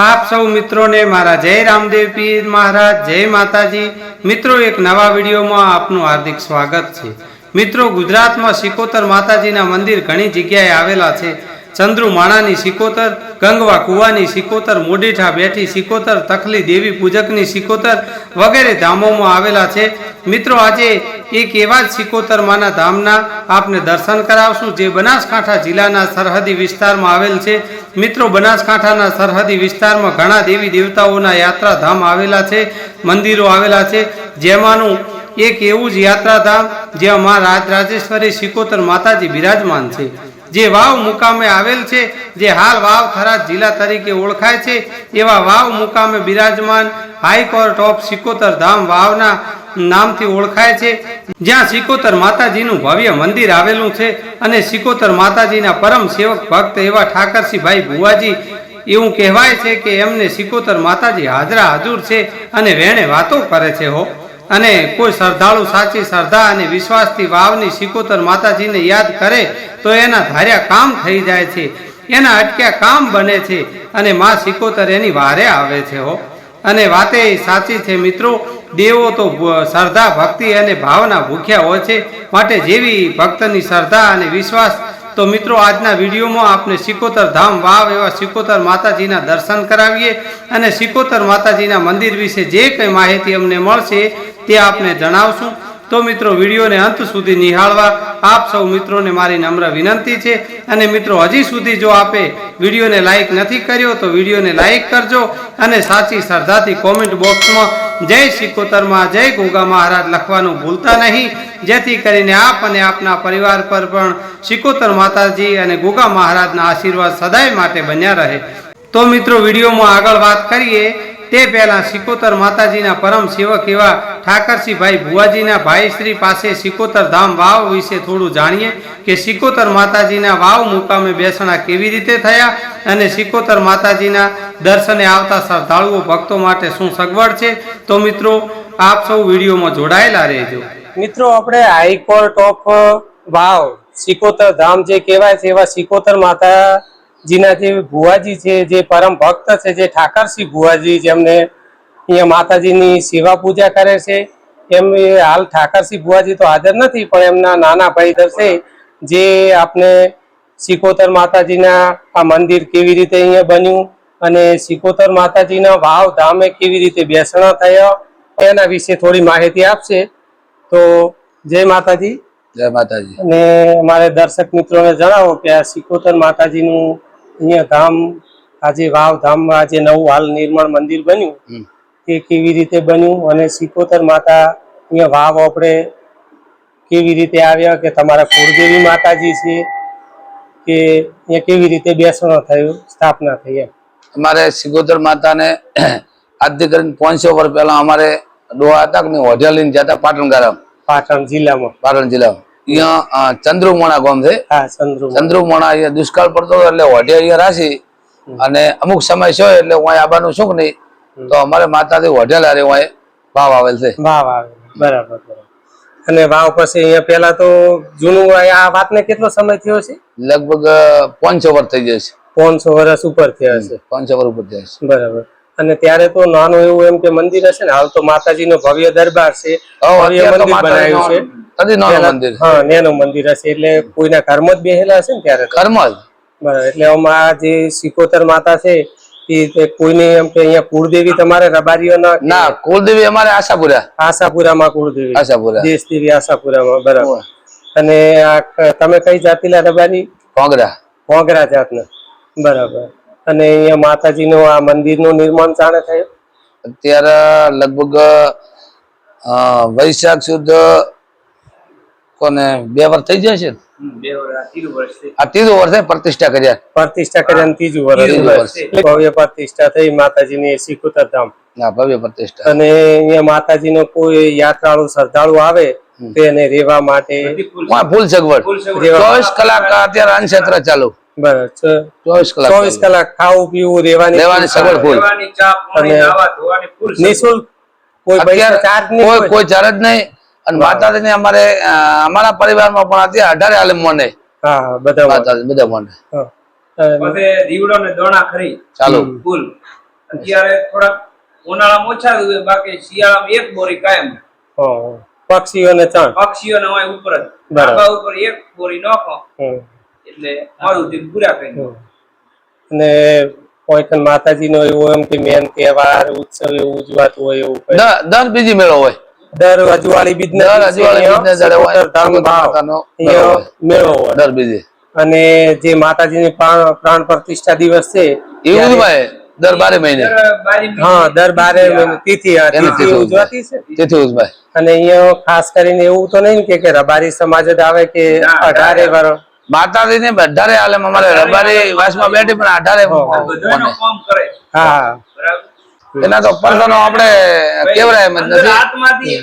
આપ સૌ મિત્રોને મારા જય રામદેવ પીર મહારાજ, જય માતાજી. મિત્રો, એક નવા વિડીયોમાં આપનું હાર્દિક સ્વાગત છે. મિત્રો, ગુજરાતમાં સિકોતર માતાજીના મંદિર ઘણી જગ્યાએ આવેલા છે. ચંદ્રુ માણાની સિકોતર, ગંગવા કુવાની સિકોતર મોડીઠા બેઠી સિકોતર, તખલી દેવી પૂજકની સિકોતર વગેરે ધામોમાં આવેલા છે. મિત્રો, આજે એક એવા જ સિકોતર માના ધામના આપને દર્શન કરાવશું જે બનાસકાંઠા જિલ્લાના સરહદી વિસ્તારમાં આવેલ છે. મિત્રો, બનાસકાંઠાના સરહદી વિસ્તારમાં ઘણા દેવી દેવતાઓના યાત્રાધામ આવેલા છે, મંદિરો આવેલા છે. જેમાંનું એક એવું જ યાત્રાધામ જ્યાં મા રાજ રાજેશ્વરી સિકોતર માતાજી બિરાજમાન છે. જે વાવ મુકામે આવેલ છે, જે હાલ વાવ થરાદ જિલ્લા તરીકે ઓળખાય છે, એવા વાવ મુકામે બિરાજમાન High Court of Sikotar Dham વાવના નામથી ઓળખાય છે. જ્યાં સિકોતર માતાજીનું ભવ્ય મંદિર આવેલું છે અને સિકોતર માતાજીના પરમ સેવક ભક્ત એવા ઠાકરસિંહભાઈ ભુવાજી એવું કહેવાય છે કે એમને સિકોતર માતાજી હાજરા હાજુર છે અને વેણે વાતો કરે છે હો. અને કોઈ શ્રદ્ધાળુ સાચી શ્રદ્ધા અને વિશ્વાસથી વાવની સિકોતર માતાજીને યાદ કરે તો એના ધાર્યા કામ થઈ જાય છે. એના અટક્યા કામ બને છે અને માં સિકોતર એની વારે આવે છે હો. અને વાતે સાચી છે મિત્રો, દેવો તો શ્રદ્ધા, ભક્તિ અને ભાવના ભૂખ્યા હોય છે. માટે જેવી ભક્તની શ્રદ્ધા અને વિશ્વાસ, તો મિત્રો આજના વિડીયોમાં આપને સિકોતર ધામ વાવ એવા સિકોતર માતાજીના દર્શન કરાવીએ અને સિકોતર માતાજીના મંદિર વિશે જે કંઈ માહિતી અમને મળશે તે આપને જણાવશું. તો મિત્રો, વિડીયોને અંત સુધી નિહાળવા આપ સૌ મિત્રોને મારી નમ્ર વિનંતી છે. અને મિત્રો, હજી સુધી જો આપે વિડીયોને લાઈક નથી કર્યો, તો વિડીયોને લાઈક કરજો અને સાચી શ્રદ્ધાથી કોમેન્ટ બોક્સમાં જય સિકોતરમાં જય ગોગા મહારાજ લખવાનું ભૂલતા નહીં. જેથી કરીને આપ અને આપના પરિવાર પર પણ શિકોતર માતાજી અને ગોગા મહારાજના આશીર્વાદ સદાય માટે બન્યા રહે. તો મિત્રો, વિડીયોમાં આગળ વાત કરીએ. તે પહેલા સિકોતર માતાજીના પરમ સેવક એવા ઠાકરસિંહભાઈ ભુવાજીના ભાઈશ્રી પાસે સિકોતર ધામ વાવ વિશે થોડું જાણીએ કે સિકોતર માતાજીના વાવ મુકામે બેસણા કેવી રીતે થયા અને સિકોતર માતાજીના દર્શને આવતા શ્રદ્ધાળુઓ ભક્તો માટે શું સગવડ છે? તો મિત્રો, આપ સૌ વિડીયોમાં જોડાયેલા રહેજો. મિત્રો, આપણે High Court of Vav, Sikotar Dham જે કહેવાય છે, એવા સિકોતર માતાજીના જે ભુવાજી છે જે પરમ ભક્ત છે જે ઠાકરસિંહ ભુવાજી જેમને અહીંયા માતાજીની સેવા પૂજા કરે છે એમ હાલ ઠાકરસિંહ ભુવાજી તો હાજર નથી પણ એમના નાના ભાઈ દર્શે જે આપને સિકોતર માતાજીના આ મંદિર કેવી રીતે અહીંયા બન્યું અને સિકોતર માતાજીના વાવ ધામે કેવી રીતે બેસણા થયા એના વિશે થોડી માહિતી આપશે. તો જય માતાજી. જય માતાજી. અને અમારે દર્શક મિત્રોને જણાવો કે આ સિકોતર માતાજીનું અહીંયા ધામ આજે વાવ ધામમાં આજે નવું હાલ નિર્માણ મંદિર બન્યું. તે કેવી રીતે બન્યું અને સિકોતર માતા અહીંયા વાવ આપણે કેવી રીતે આવ્યા કે તમારા કુળદેવી માતાજી છે કે અહીંયા કેવી રીતે બેસણો થયું સ્થાપના થઈ એમ. અમારે સિકોતર માતાને આજથી કરીને પાંચસો વર્ષ પહેલા અમારે ડોહા હતા કે હોટેલ લઈને જતા પાટણ ગામ પાટણ જિલ્લામાં. પાટણ જિલ્લામાં. અહીંયા ચંદ્રુમોણા ગામ છે. ચંદ્રુમોણા. અહીંયા દુષ્કાળ પડતો હતો એટલે હોટેલ અહીંયા રાશી. અને અમુક સમય છે એટલે હું આવવાનું શું નહીં તો અમારે માતાથી હોટેલ હારે હું ભાવ આવેલ છે. વાવ આવે બરાબર અને વાવ પછી અહીંયા પેલા તો જૂનું આ વાતને કેટલો સમય થયો છે? લગભગ પાંચસો વર્ષ થઈ જશે પાંચસો વર્ષ ઉપર થયા છે. પાંચસો વર્ષ ઉપર થયા છે. બરાબર. અને ત્યારે તો નાનું એવું એમ કે મંદિર હશે ને હાલ તો માતાજીનો ભવ્ય દરબાર છે ભવ્ય મંદિર બનાવ્યું છે. માતાજીનું નાનું મંદિર હા નેનું મંદિર હશે એટલે કોઈના ઘરમાં જ બેહેલા હશે ને ત્યારે. કર્મ જ? બરાબર એટલે આમાં જે સિકોતર માતા છે એ કોઈને એમ કે અહીંયા કુળદેવી તમારે રબારીઓના ના કુળદેવી અમારે આશાપુરા. આશાપુરામાં કુળદેવી. આશાપુરા. દેશદેવી આશાપુરામાં બરાબર. અને તમે કઈ જાતિના રબારી? કોંગરા ભોગરા જાતના. બરાબર. અને અહીંયા માતાજીનું આ મંદિરનું નિર્માણ ચાણે થયું? અત્યારે લગભગ વૈશાખ સુદ કોને બે વર્ષ થઈ જાય છે ત્રીજું વર્ષે પ્રતિષ્ઠા કર્યા? પ્રતિષ્ઠા કર્યા ત્રીજું વર્ષ ત્રીજું વર્ષ. એટલે ભવ્ય પ્રતિષ્ઠા થઈ માતાજીની સિકોતર ધામ. ભવ્ય પ્રતિષ્ઠા. અને અહીંયા માતાજીનો કોઈ યાત્રાળુ શ્રદ્ધાળુ આવે તેને એને માટે ફૂલ સગવડ. ચોવીસ કલાક અત્યારે અનક્ષેત્ર ચાલુ. ચોવીસ કલાક ચોવીસ કલાક ખાવું પીવું રેવાની રેવાની સગવડ ફૂલ. નિઃશુલ્ક કોઈ ચાર્જ નહીં કોઈ કોઈ ચાર્જ નહીં. અને માતાજીને અમારે અમારા પરિવારમાં પણ હતી અઢારે આલમ મને. હા હા બધા માતાજી બધા મને. પછી દીવડો ને દોણા ખરી. ચાલુ. ફૂલ. અત્યારે થોડાક ઉનાળામાં ઓછા હોય બાકી શિયાળામાં એક બોરી કાયમ. હં. પક્ષીઓને ચણ. પક્ષીઓને હોય ઉપર જ ઉપર એક બોરી નાખો. એટલે મારું દિન પૂરા કરી અને કોઈ પણ માતાજીનો એવો એમ કે મેન તહેવાર ઉત્સવ એવું ઉજવાતું હોય એવું કંઈ? દર દર બીજી મેળો હોય. દર અજવાળી બીજના દર અજવાળી ભાવ મેળો હોય. દર બીજી. અને જે માતાજીની પ્રાણ પ્રાણ પ્રતિષ્ઠા દિવસ છે એવું ત્યારે- ભાઈ દર બારે મહિને. હા દર બારે તિથિ ઉજવાતી છે? તેથી ઉજવાય. અને અહીંયા ખાસ કરીને એવું તો નહીં કે કે રબારી સમાજ જ આવે કે અઢારે વર્ષ માતાજી ને બધારે આલે અમારે રબારી વાસમાં બેઠી પણ અઢારે કામ કરે. હા એના તો પરસોનો આપણે કેવરાય એમ નથી.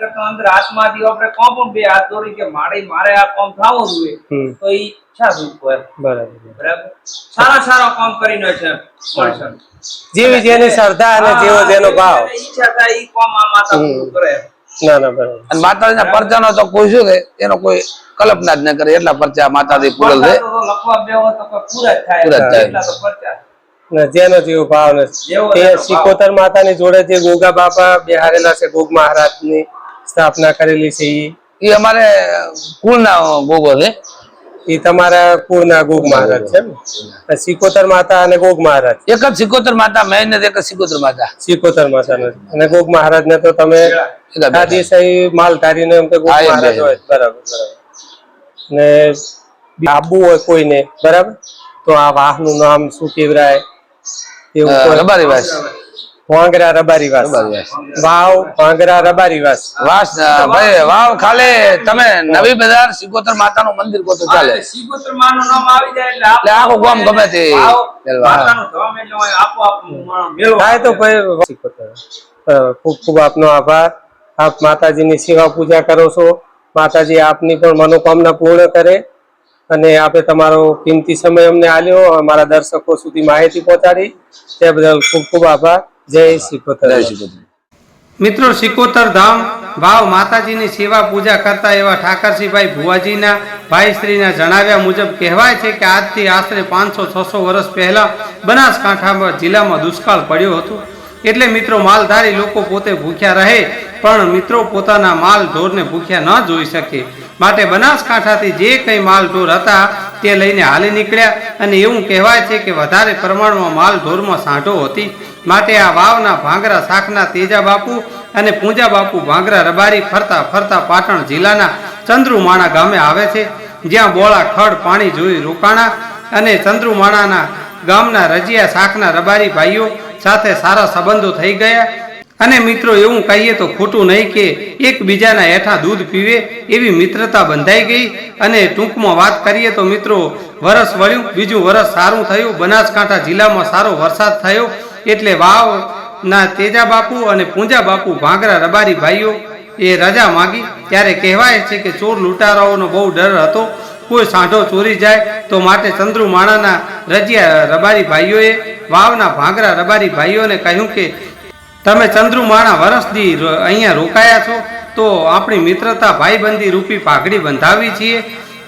કરતા અંદર આપણે કોમ પણ બે હાથ દોરી કે મારે મારે આ કામ થવું જોઈએ. તો ઈ ઈચ્છા રૂપ હોય બરાબર બરાબર. સારા સારા કામ કરીને છે જેવી જેની શ્રદ્ધા અને જેવો જેનો ભાવ. ઈચ્છા થાય ઈ કામ આ માતા પૂરું કરે ના ના બરાબર. અને માતાજીના પરચાનો તો કોઈ શું છે એનો કોઈ કલ્પના જ ન કરે એટલા પરચા માતાજી પૂરલ છે. પૂરા થાય. પૂરા જ થાય. એટલા તો પરચા. ને જેનો જેવો ભાવ ને જેવો તે જેનો ભાવ. સિકોતર માતાની જોડે જે ગોગા બાપા બિહારેલા છે ગોગ મહારાજની સ્થાપના કરેલી છે એ અમારે કુળના ગોગો છે. ઈ તમારા કુળના ગોગ મહારાજ છે ને? સિકોતર માતા અને ગોગ મહારાજ. એક જ સિકોતર માતા મેન એક જ સિકોતર માતા. સિકોતર માતા અને ગોગ મહારાજ ને તો તમે એક જ માલ ધારીને એમ કે ગોગ એમ મહારાજ હોય. બરાબર બરાબર. ને આબુ હોય કોઈને બરાબર? તો આ વાહનું નામ શું કેવરાય એવું અ, કોઈ રબારી વાસ. વાંગરા રબારી વાસ. રબારી વાસ. વાવ વાંગરા રબારી વાસ. વાસ ભાઈ વાવ ખાલે. તમે નવી બજાર સિકોતર માતાનું મંદિર ચાલે. અને સિગોતર માનું નામ આવી જાય એટલે એટલે આખું ગામ ગમે તે. માતાનું ધામ એટલે હોય આપોઆપ મેળવો. થાય તો ભાઈ સિકોતર. ખૂબ ખૂબ આપનો આભાર. આપ માતાજીની સેવા પૂજા કરો છો. માતાજી આપની પણ મનોકામના પૂર્ણ કરે અને આપે તમારો કિંમતી સમય અમને આલ્યો અમારા દર્શકો સુધી માહિતી પહોંચાડી. તે બદલ ખૂબ ખૂબ આભાર. જય શ્રી જય મિત્રો સિકોતર ધામ ભાવ માતાજીની સેવા પૂજા કરતા એવા ઠાકરસિંહભાઈ ભુવાજીના ભાઈશ્રીના જણાવ્યા મુજબ કહેવાય છે કે આજથી આશરે પાંચસો છસો વર્ષ પહેલા બનાસકાંઠામાં જિલ્લામાં દુષ્કાળ પડ્યો હતો. એટલે મિત્રો માલધારી લોકો પોતે ભૂખ્યા રહે, પણ મિત્રો પોતાના માલ ઢોરને ભૂખ્યા ન જોઈ શકે. માટે બનાસકાંઠાથી જે કંઈ માલ ઢોર હતા, તે લઈને હાલી નીકળ્યા અને એવું કહેવાય છે કે વધારે પ્રમાણમાં માલ ઢોરમાં સાંઢો હતી. માટે આ વાવના ભાંગરા શાખના તેજા બાપુ અને પૂંજા બાપુ ભાંગરા રબારી ફરતા ફરતા પાટણ જિલ્લાના ચંદ્રુમાણા ગામે આવે છે. જ્યાં બોળા, ખડ, પાણી જોઈ રોકાણા અને ચંદ્રુમાણાના ગામના રજિયા શાખના રબારી ભાઈઓ સાથે સારા સંબંધો થઈ ગયા. અને મિત્રો, એવું કહીએ તો ખોટું નહીં કે એકબીજાના હેઠા દૂધ પીવે એવી મિત્રતા બંધાઈ ગઈ. અને ટૂંકમાં વાત કરીએ તો મિત્રો, વરસ વળ્યું, બીજું વરસ સારું થયું. બનાસકાંઠા જિલ્લામાં સારો વરસાદ થયો. એટલે વાવના તેજા બાપુ અને પૂંજા બાપુ ભાંગરા રબારી ભાઈઓ એ રજા માગી. ત્યારે કહેવાય છે કે ચોર લૂંટારાઓનો બહુ ડર હતો. કોઈ સાંઢો ચોરી જાય તો માટે ચંદ્રુ માણાના રજિયા રબારી ભાઈઓએ, વાવના ભાંગરા રબારી ભાઈઓને કહ્યું કે, તમે ચંદ્રુમાણા વરસથી અહીંયા રોકાયા છો, તો આપણી મિત્રતા ભાઈબંધી રૂપી પાઘડી બંધાવી છીએ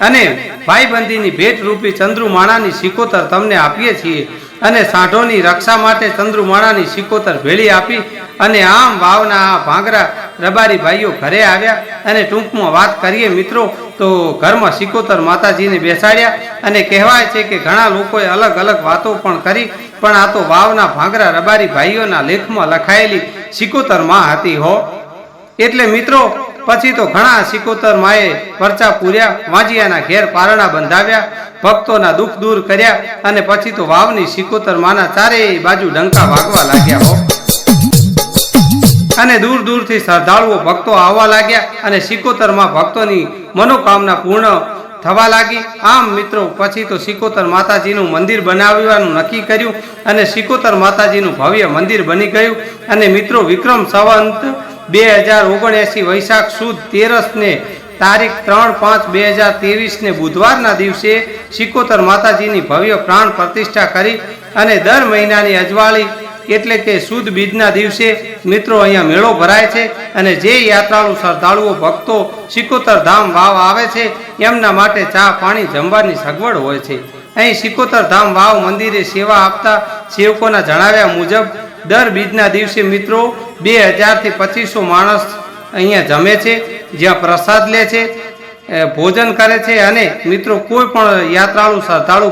અને ભાઈબંધીની ભેટ રૂપી ચંદ્રુમાણાની સિકોતર તમને આપીએ છીએ અને સાંઢોની રક્ષા માટે ચંદ્રુમાણાની સિકોતર ભેળી આપી અને આમ વાવના આ ભાંગરા રબારી ભાઈઓ ઘરે આવ્યા અને ટૂંકમાં વાત કરીએ મિત્રો તો ઘરમાં સિકોતર માતાજીને બેસાડ્યા અને કહેવાય છે કે ઘણા લોકોએ અલગ અલગ વાતો પણ કરી, પણ આ તો વાવના ભાંગરા રબારી ભાઈઓના લેખમાં લખાયેલી સિકોતરમાં હતી હો. એટલે મિત્રો, પછી તો ઘણા સિકોતર માએ પરચા પૂર્યા, વાંજિયાના ઘેર પારણા બંધાવ્યા, ભક્તોના દુઃખ દૂર કર્યા અને પછી તો વાવની સિકોતર માના ચારેય બાજુ ડંકા વાગવા લાગ્યા હો. અને દૂર દૂરથી શ્રદ્ધાળુઓ ભક્તો આવવા લાગ્યા અને સિકોતરમાં ભક્તોની મનોકામના પૂર્ણ થવા લાગી. આમ મિત્રો, પછી તો સિકોતર માતાજીનું મંદિર બનાવવાનું નક્કી કર્યું અને સિકોતર માતાજીનું ભવ્ય મંદિર બની ગયું. અને મિત્રો, વિક્રમ સંવંત બે હજાર ઓગણએંસી વૈશાખ સુદ તેરસને તારીખ ત્રણ પાંચ બે હજાર ત્રેવીસને બુધવારના દિવસે સિકોતર માતાજીની ભવ્ય પ્રાણ પ્રતિષ્ઠા કરી અને દર મહિનાની અજવાળી એટલે કે સુદ બીજના દિવસે મિત્રો અહીંયા મેળો ભરાય છે અને જે યાત્રાળુ શ્રદ્ધાળુઓ ભક્તો સિકોતર ધામ વાવ આવે છે, એમના માટે ચા પાણી જમવાની સગવડ હોય છે. અહીં સિકોતર ધામ વાવ મંદિરે સેવા આપતા સેવકોના જણાવ્યા મુજબ, દર બીજના દિવસે મિત્રો બે હજારથી પચીસો માણસ અહીંયા જમે છે, જ્યાં પ્રસાદ લે છે ભોજન કરે છે અને મિત્રો કોઈ પણ યાત્રાળુ, શ્રદ્ધાળુ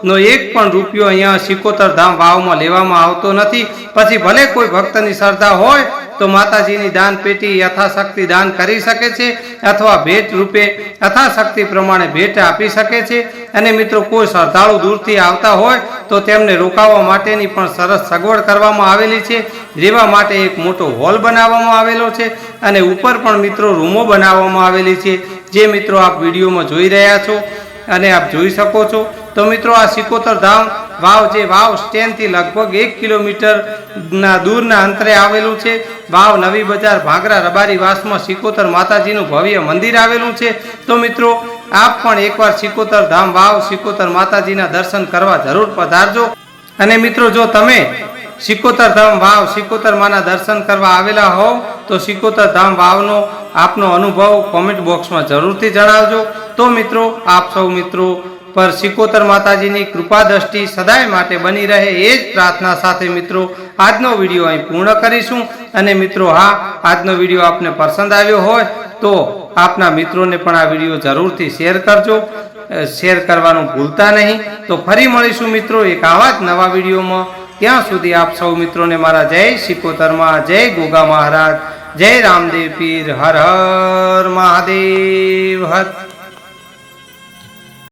ભક્તોનો એક પણ રૂપિયો અહીંયા સિકોતર ધામ વાવમાં લેવામાં આવતો નથી. પછી ભલે કોઈ ભક્તની શ્રદ્ધા હોય, તો માતાજીની દાન પેટી યથાશક્તિ દાન કરી શકે છે અથવા ભેટ રૂપે યથાશક્તિ પ્રમાણે ભેટ આપી શકે છે. અને મિત્રો, કોઈ શ્રદ્ધાળુ દૂરથી આવતા હોય, તો તેમને રોકાવા માટેની પણ સરસ સગવડ કરવામાં આવેલી છે. રહેવા માટે એક મોટો હોલ બનાવવામાં આવેલો છે અને ઉપર પણ મિત્રો રૂમો બનાવવામાં આવેલી છે. જે મિત્રો આપ વિડીયોમાં જોઈ રહ્યા છો અને આપ જોઈ શકો છો. તો મિત્રો આ સિકોતર ધામ વાવ જે વાવ સ્ટેન્ડથી લગભગ એક કિલોમીટરના દૂરના અંતરે આવેલું છે. વાવ નવી બજાર ભાગરા રબારી વાસમાં સિકોતર માતાજીનું ભવ્ય મંદિર આવેલું છે. તો મિત્રો, આપ પણ એકવાર સિકોતર ધામ વાવ, સિકોતર માતાજીના દર્શન કરવા જરૂર પધારજો. અને મિત્રો, જો તમે સિકોતર ધામ વાવ, સિકોતર માના દર્શન કરવા આવેલા હોવ, તો સિકોતર ધામ વાવનો આપનો અનુભવ કોમેન્ટ બોક્સમાં જરૂરથી જણાવજો. તો મિત્રો, આપ સૌ મિત્રો પર સિકોતર માતાજીની કૃપા દ્રષ્ટિ સદાય માટે બની રહે એ જ પ્રાર્થના સાથે મિત્રો, આજનો વીડિયો અહીં પૂર્ણ કરીશું. અને મિત્રો, હા, આજનો વીડિયો આપને પસંદ આવ્યો હોય તો આપના મિત્રોને પણ આ વીડિયો જરૂરથી શેર કરજો. શેર કરવાનું ભૂલતા નહીં. તો ફરી મળીશું મિત્રો એક આવા જ નવા વિડીયોમાં. ત્યાં સુધી આપ સૌ મિત્રોને મારા જય શિકોતરમાં જય ગોગા મહારાજ, જય રામદેવ પીર, હર હર મહાદેવ, હર